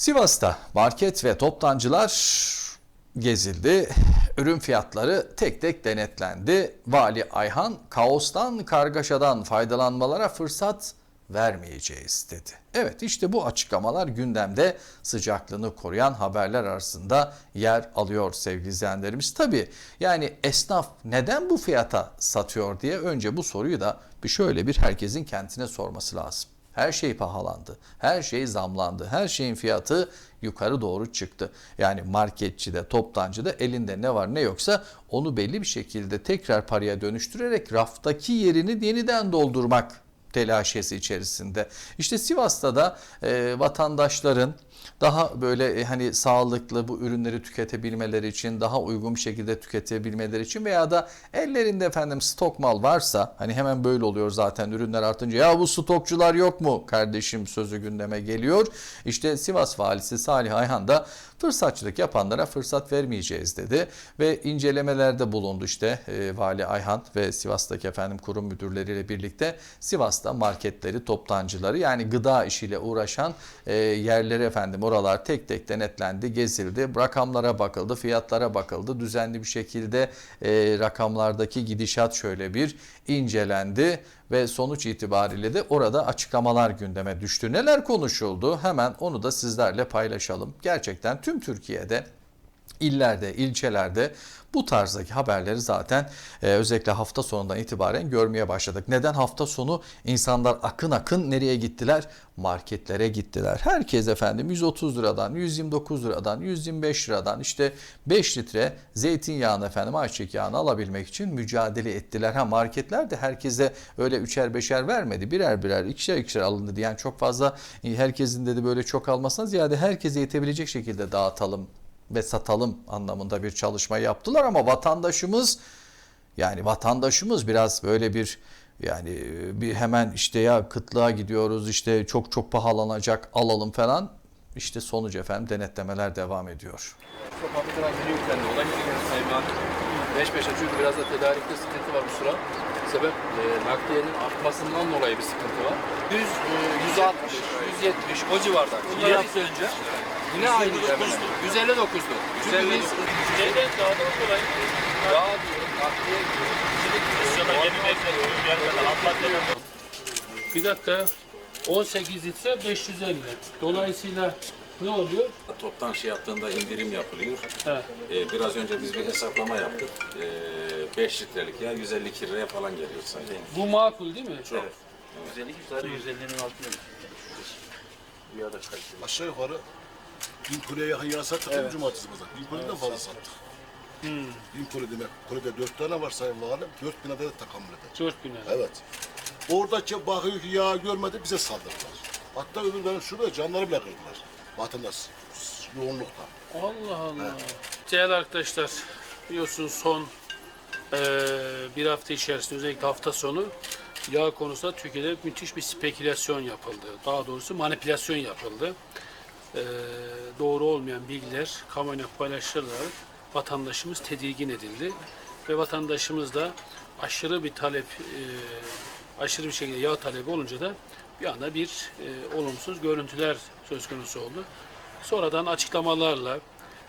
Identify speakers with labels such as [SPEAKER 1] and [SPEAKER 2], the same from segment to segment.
[SPEAKER 1] Sivas'ta market ve toptancılar gezildi. Ürün fiyatları tek tek denetlendi. Vali Ayhan kaostan, kargaşadan faydalanmalara fırsat vermeyeceğiz dedi. Evet işte bu açıklamalar gündemde sıcaklığını koruyan haberler arasında yer alıyor sevgili izleyenlerimiz. Tabii yani esnaf neden bu fiyata satıyor diye önce bu soruyu da bir şöyle bir herkesin kendine sorması lazım. Her şey pahalandı. Her şey zamlandı. Her şeyin fiyatı yukarı doğru çıktı. Yani marketçide, toptancıda elinde ne var ne yoksa onu belli bir şekilde tekrar paraya dönüştürerek raftaki yerini yeniden doldurmak telaşesi içerisinde. İşte Sivas'ta da e, vatandaşların daha böyle e, hani sağlıklı bu ürünleri tüketebilmeleri için, daha uygun bir şekilde tüketebilmeleri için veya da ellerinde efendim stok mal varsa hani hemen böyle oluyor zaten ürünler artınca ya bu stokçular yok mu kardeşim sözü gündeme geliyor. İşte Sivas valisi Salih Ayhan da fırsatçılık yapanlara fırsat vermeyeceğiz dedi ve incelemelerde bulundu işte e, Vali Ayhan ve Sivas'taki efendim kurum müdürleriyle birlikte Sivas'ta marketleri, toptancıları yani gıda işiyle uğraşan e, yerleri efendim oralar tek tek denetlendi, gezildi, rakamlara bakıldı, fiyatlara bakıldı, düzenli bir şekilde e, rakamlardaki gidişat şöyle bir incelendi ve sonuç itibariyle de orada açıklamalar gündeme düştü. Neler konuşuldu? Hemen onu da sizlerle paylaşalım. Gerçekten tüm Türkiye'de illerde, ilçelerde bu tarzdaki haberleri zaten e, özellikle hafta sonundan itibaren görmeye başladık. Neden hafta sonu insanlar akın akın nereye gittiler? Marketlere gittiler. Herkes efendim 130 liradan, 129 liradan, 125 liradan işte 5 litre zeytinyağını efendim ayçiçek yağını alabilmek için mücadele ettiler. Ha marketler de herkese öyle üçer beşer vermedi. Birer birer, ikişer ikişer alındı diyen çok fazla e, herkesin dedi böyle çok almasına ziyade herkese yetebilecek şekilde dağıtalım ve satalım anlamında bir çalışma yaptılar ama vatandaşımız yani vatandaşımız biraz böyle bir yani bir hemen işte ya kıtlığa gidiyoruz işte çok çok pahalanacak alalım falan işte sonuç efendim denetlemeler devam ediyor.
[SPEAKER 2] Sokaklara giriyor kendi 5 5'e çünkü biraz da tedarikte sıkıntı var bu sıra. Sebep e, nakliyenin artmasından dolayı bir sıkıntı var. 100, e, 160, 170 o civarda. Bir hafta önce. Yine aynı hemen. 159'du. Çünkü 159. biz...
[SPEAKER 3] Şeyden daha da kolay.
[SPEAKER 2] Daha nakliye
[SPEAKER 3] bir dakika. 18 ise 550. Dolayısıyla ne oluyor?
[SPEAKER 4] Toptan şey yaptığında indirim yapılıyor.
[SPEAKER 3] He.
[SPEAKER 4] Ee, biraz önce biz bir hesaplama yaptık. Ee, 5 litrelik ya 152 liraya falan geliyor sayın.
[SPEAKER 3] Bu makul değil mi?
[SPEAKER 4] Çok.
[SPEAKER 3] 152 sadece 150'nin altında. Kaliteli.
[SPEAKER 5] Aşağı yukarı bin kuleye yakın yağ sattık evet. cumartesi pazar. Bin kuleden fazla sattık. Bin kule demek. Kulede dört tane var sayın valim. Dört bin adet tahammül eder.
[SPEAKER 3] 4000 lira.
[SPEAKER 5] Evet. Oradaki bakıyor ki yağ görmedi bize saldırdılar. Hatta öbürlerin şurada canları bile kırdılar. Vatandaş yoğunlukta.
[SPEAKER 3] Allah Allah. Değerli arkadaşlar biliyorsunuz son eee, bir hafta içerisinde özellikle hafta sonu yağ konusunda Türkiye'de müthiş bir spekülasyon yapıldı. Daha doğrusu manipülasyon yapıldı. Eee, doğru olmayan bilgiler kamuoyuna paylaşılarak vatandaşımız tedirgin edildi. Ve vatandaşımız da aşırı bir talep, eee, aşırı bir şekilde yağ talebi olunca da bir anda bir eee, olumsuz görüntüler söz konusu oldu. Sonradan açıklamalarla,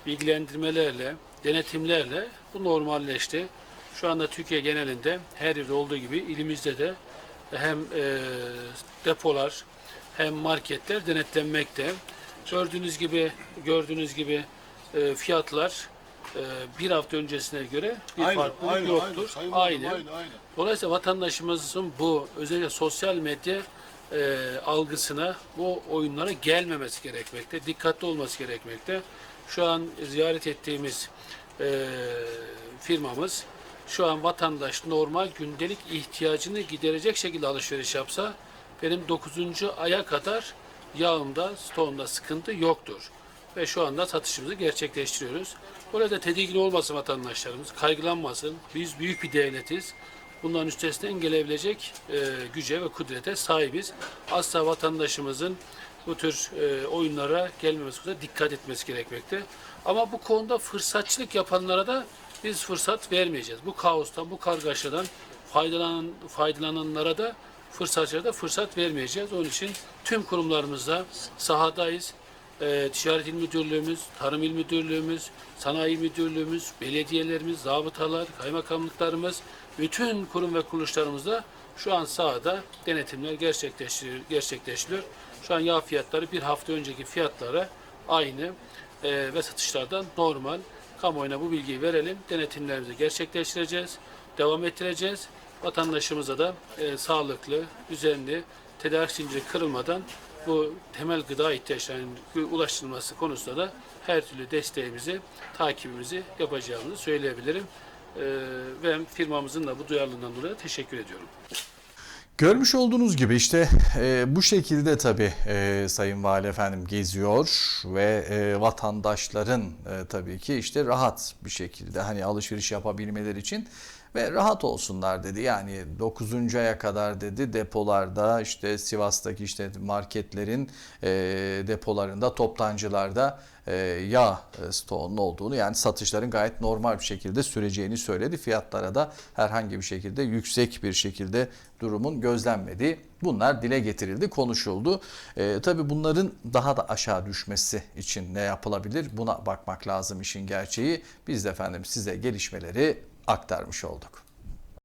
[SPEAKER 3] bilgilendirmelerle, denetimlerle bu normalleşti. Şu anda Türkiye genelinde her yerde olduğu gibi ilimizde de hem e, depolar hem marketler denetlenmekte. Gördüğünüz gibi gördüğünüz gibi e, fiyatlar e, bir hafta öncesine göre bir
[SPEAKER 5] Aynı,
[SPEAKER 3] farklılık
[SPEAKER 5] aynı,
[SPEAKER 3] yoktur.
[SPEAKER 5] aynı.
[SPEAKER 3] Aynı,
[SPEAKER 5] aynı.
[SPEAKER 3] Dolayısıyla vatandaşımızın bu özellikle sosyal medya e, algısına bu oyunlara gelmemesi gerekmekte, dikkatli olması gerekmekte. Şu an ziyaret ettiğimiz e, firmamız şu an vatandaş normal gündelik ihtiyacını giderecek şekilde alışveriş yapsa benim 9. aya kadar yağımda, stoğumda sıkıntı yoktur. Ve şu anda satışımızı gerçekleştiriyoruz. Burada tedirgin olmasın vatandaşlarımız, kaygılanmasın. Biz büyük bir devletiz. Bunların üstesinden gelebilecek e, güce ve kudrete sahibiz. Asla vatandaşımızın bu tür e, oyunlara gelmemesi konusunda dikkat etmesi gerekmekte. Ama bu konuda fırsatçılık yapanlara da biz fırsat vermeyeceğiz. Bu kaostan, bu kargaşadan faydalanan, faydalananlara da fırsatçılara da fırsat vermeyeceğiz. Onun için tüm kurumlarımızda sahadayız. e, Ticaret İl Müdürlüğümüz, Tarım İl Müdürlüğümüz, Sanayi Müdürlüğümüz, belediyelerimiz, zabıtalar, kaymakamlıklarımız, bütün kurum ve kuruluşlarımızda şu an sahada denetimler gerçekleştiriyor. gerçekleştiriyor. Şu an yağ fiyatları bir hafta önceki fiyatlara aynı e, ve satışlardan normal. Kamuoyuna bu bilgiyi verelim. Denetimlerimizi gerçekleştireceğiz, devam ettireceğiz. Vatandaşımıza da e, sağlıklı, düzenli, tedarik zinciri kırılmadan bu temel gıda ihtiyaçlarının ulaştırılması konusunda da her türlü desteğimizi, takibimizi yapacağımızı söyleyebilirim. E, ve firmamızın da bu duyarlılığından dolayı teşekkür ediyorum.
[SPEAKER 1] Görmüş olduğunuz gibi işte e, bu şekilde tabii e, Sayın Vali Efendim geziyor ve e, vatandaşların e, tabii ki işte rahat bir şekilde hani alışveriş yapabilmeleri için ve rahat olsunlar dedi. Yani 9. aya kadar dedi depolarda işte Sivas'taki işte marketlerin e, depolarında toptancılarda e, yağ e, stoğunun olduğunu yani satışların gayet normal bir şekilde süreceğini söyledi. Fiyatlara da herhangi bir şekilde yüksek bir şekilde durumun gözlenmediği bunlar dile getirildi, konuşuldu. E, tabii bunların daha da aşağı düşmesi için ne yapılabilir? Buna bakmak lazım işin gerçeği. Biz de efendim size gelişmeleri aktarmış olduk.